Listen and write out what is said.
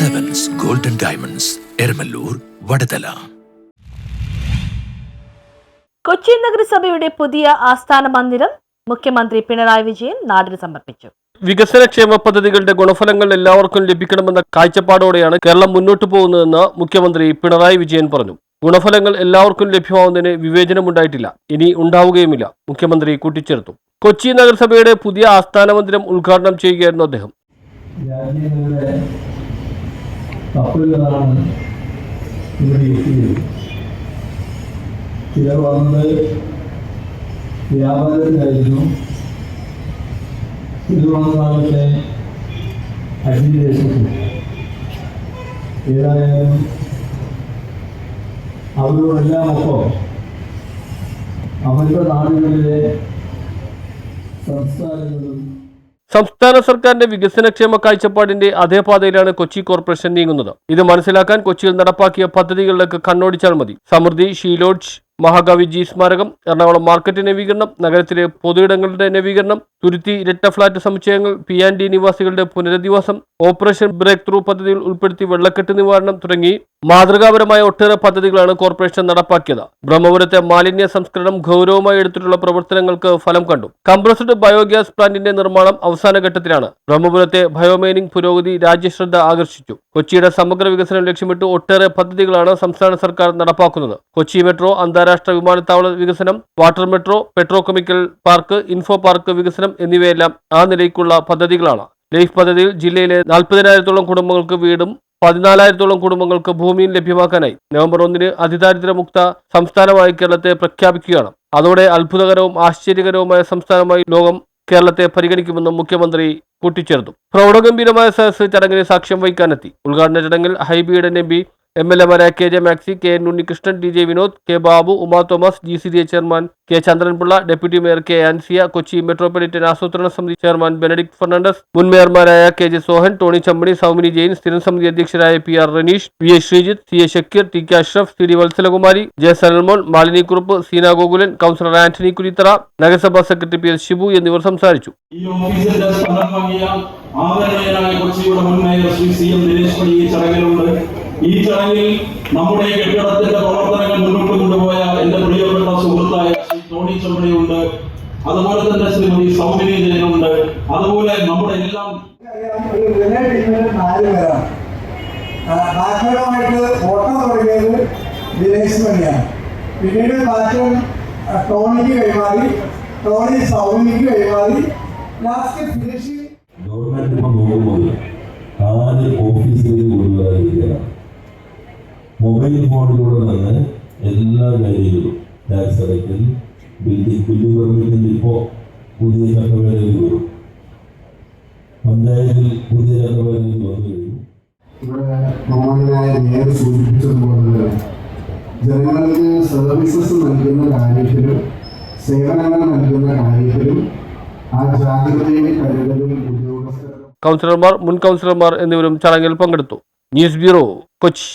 Diamonds Eramalloor Vadathala Kochi നഗരസഭയുടെ പുതിയ ആസ്ഥാന മന്ദിരം മുഖ്യമന്ത്രി പിണറായി വിജയൻ നാടിന് സമർപ്പിച്ചു. വികസന ക്ഷേമ പദ്ധതികളുടെ ഗുണഫലങ്ങൾ എല്ലാവർക്കും ലഭിക്കണമെന്ന കാഴ്ചപ്പാടോടെയാണ് കേരളം മുന്നോട്ടു പോകുന്നതെന്ന് മുഖ്യമന്ത്രി പിണറായി വിജയൻ പറഞ്ഞു. ഗുണഫലങ്ങൾ എല്ലാവർക്കും ലഭ്യമാവുന്നതിന് വിവേചനമുണ്ടായിട്ടില്ല. ഇനി ഉണ്ടാവുകയുമില്ല മുഖ്യമന്ത്രി കൂട്ടിച്ചേർത്തു. കൊച്ചി നഗരസഭയുടെ പുതിയ ആസ്ഥാന മന്ദിരം ഉദ്ഘാടനം ചെയ്യുകയായിരുന്നു അദ്ദേഹം. കപ്പലുകളാണ് ഇവിടെ എത്തിയത്. ചിലർ വന്നത് വ്യാപാരത്തിലായിരുന്നു. ഇത് വന്നതാകട്ടെ അഗ്നിദേശത്തും ഏതായാലും അവരോടെല്ലാം ഒപ്പം അവരുടെ നാടുകളിലെ സംസ്ഥാനങ്ങളും സംസ്ഥാന സർക്കാരിന്റെ വികസനക്ഷേമ കാഴ്ചപ്പാടിന്റെ അതേ പാതയിലാണ് കൊച്ചി കോർപ്പറേഷൻ നീങ്ങുന്നത്. ഇത് മനസ്സിലാക്കാൻ കൊച്ചിയിൽ നടപ്പാക്കിയ പദ്ധതികളിലേക്ക് കണ്ണോടിച്ചാൽ മതി. സമൃദ്ധി ഷീലോഡ്ജ് മഹാകവി ജി സ്മാരകം എറണാകുളം മാർക്കറ്റ് നവീകരണം നഗരത്തിലെ പൊതുയിടങ്ങളുടെ നവീകരണം തുരുത്തി ഇരട്ട ഫ്ളാറ്റ് സമുച്ചയങ്ങൾ പി ആൻഡ് ഡി നിവാസികളുടെ പുനരധിവാസം ഓപ്പറേഷൻ ബ്രേക്ക് ത്രൂ പദ്ധതിയിൽ ഉൾപ്പെടുത്തി വെള്ളക്കെട്ട് നിവാരണം തുടങ്ങി മാതൃകാപരമായ ഒട്ടേറെ പദ്ധതികളാണ് കോർപ്പറേഷൻ നടപ്പാക്കിയത്. ബ്രഹ്മപുരത്തെ മാലിന്യ സംസ്കരണം ഗൗരവമായി എടുത്തിട്ടുള്ള പ്രവർത്തനങ്ങൾക്ക് ഫലം കണ്ടു. കംപ്രസ്ഡ് ബയോഗ്യാസ് പ്ലാന്റിന്റെ നിർമ്മാണം അവസാന ഘട്ടത്തിലാണ്. ബ്രഹ്മപുരത്തെ ബയോമൈനിംഗ് പുരോഗതി രാജ്യശ്രദ്ധ ആകർഷിച്ചു. കൊച്ചിയുടെ സമഗ്ര വികസനം ലക്ഷ്യമിട്ട് ഒട്ടേറെ പദ്ധതികളാണ് സംസ്ഥാന സർക്കാർ നടപ്പാക്കുന്നത്. കൊച്ചി മെട്രോ അന്താരാഷ്ട്ര വിമാനത്താവള വികസനം water metro petrochemical park info park വികസനം എന്നിവയെല്ലാം ആ നിലയ്ക്കുള്ള പദ്ധതികളാണ്. ലൈഫ് പദ്ധതിയിൽ ജില്ലയിലെ നാൽപ്പതിനായിരത്തോളം കുടുംബങ്ങൾക്ക് വീടും പതിനാലായിരത്തോളം കുടുംബങ്ങൾക്ക് ഭൂമിയും ലഭ്യമാക്കാനായി നവംബർ ഒന്നിന് അതിദാരിദ്ര്യമുക്ത സംസ്ഥാനമായി കേരളത്തെ പ്രഖ്യാപിക്കുകയാണ്. അതോടെ അത്ഭുതകരവും ആശ്ചര്യകരവുമായ സംസ്ഥാനമായി ലോകം കേരളത്തെ പരിഗണിക്കുമെന്നും മുഖ്യമന്ത്രി കൂട്ടിച്ചേർത്തു. പ്രൗഢഗംഭീരമായ സദസ് ചടങ്ങിന് സാക്ഷ്യം വഹിക്കാനെത്തി. ഉദ്ഘാടന ചടങ്ങിൽ ഹൈബിയുടെ M P M L എമാരായ K J Maxy K N Unnikrishnan T J Vinod K Babu Uma Thomas G C D chairman K Chandranpillai deputy mayor K Ansiya Kochi metropolitan ആസൂത്രണ സമിതി ചെയർമാൻ ബെനഡിക് ഫെർണാണ്ടസ് മുൻ മേയർമാരായ കെ ജെ സോഹൻ ടോണി ചമ്മണി സൗമിനി ജെയിൻ സ്ഥിരം സമിതി അധ്യക്ഷരായ P R Raneesh V A Sreejith C A Shakeer T K Ashraf C D Vathsalakumari J Sanalmon Malini Kurup Seena Gokulan councillor Antony Kurithara നഗരസഭാ secretary P S Shibu എന്നിവർ സംസാരിച്ചു. ഈ ആദരണീയനായ കൊച്ചിയുടെ മുൻ mayor Shri C M Dinesh പണി ഈ ചടങ്ങിലുണ്ട്. ഈ ചടങ്ങിൽ നമ്മുടെ കെട്ടിടത്തിന്റെ പ്രവർത്തനങ്ങൾ മുന്നോട്ട് കൊണ്ടുപോയ എന്റെ പ്രിയപ്പെട്ട സുഹൃത്തായ ശ്രീ ടോണി ചമ്മണിയുണ്ട് അതുപോലെ തന്നെ ശ്രീമതി സൗമിനി ജയനുണ്ട്. അതുപോലെ നമ്മുടെ എല്ലാം ഓട്ടം തുടങ്ങിയത് ദിനേശ് മണിയാണ് പിന്നീട് ബാറ്റൺ ആ, ടോണിക്ക് കൈമാറി ടോണി സൗമിനിക്ക് കൈമാറി ലാസ്റ്റ് ഫിനിഷിംഗ് ഗവൺമെന്റ് ഇപ്പം നോക്കുമ്പോൾ ആദ്യം ഓഫീസിലേക്ക് കൊണ്ടുവരാതിരിക്കുക മൊബൈൽ ഫോണിലൂടെ തന്നെ എല്ലാ കാര്യങ്ങളും. ടാക്സ് അടയ്ക്കൽ ബിൽഡിംഗ് ബില്ല് പെർമിറ്റിൽ ഇപ്പോൾ പുതിയ ചട്ടവേലകൾ വരും. പഞ്ചായത്തിൽ പുതിയ ചട്ടവേലകൾ വന്നു കഴിഞ്ഞു. ഇവിടെ ബഹുമാനായ മേയർ സൂചിപ്പിച്ചതുപോലെ തന്നെ ജനങ്ങൾക്ക് സർവീസസ് നൽകുന്ന കാര്യത്തിലും സേവനങ്ങൾ നൽകുന്ന കാര്യത്തിലും ആ ജാഗ്രതയും കരുതലും ഉദ്യോഗസ്ഥരും കൗൺസിലർമാർ മുൻ കൗൺസിലർമാർ എന്നിവരും ചടങ്ങിൽ പങ്കെടുത്തു. News bureau Kochi.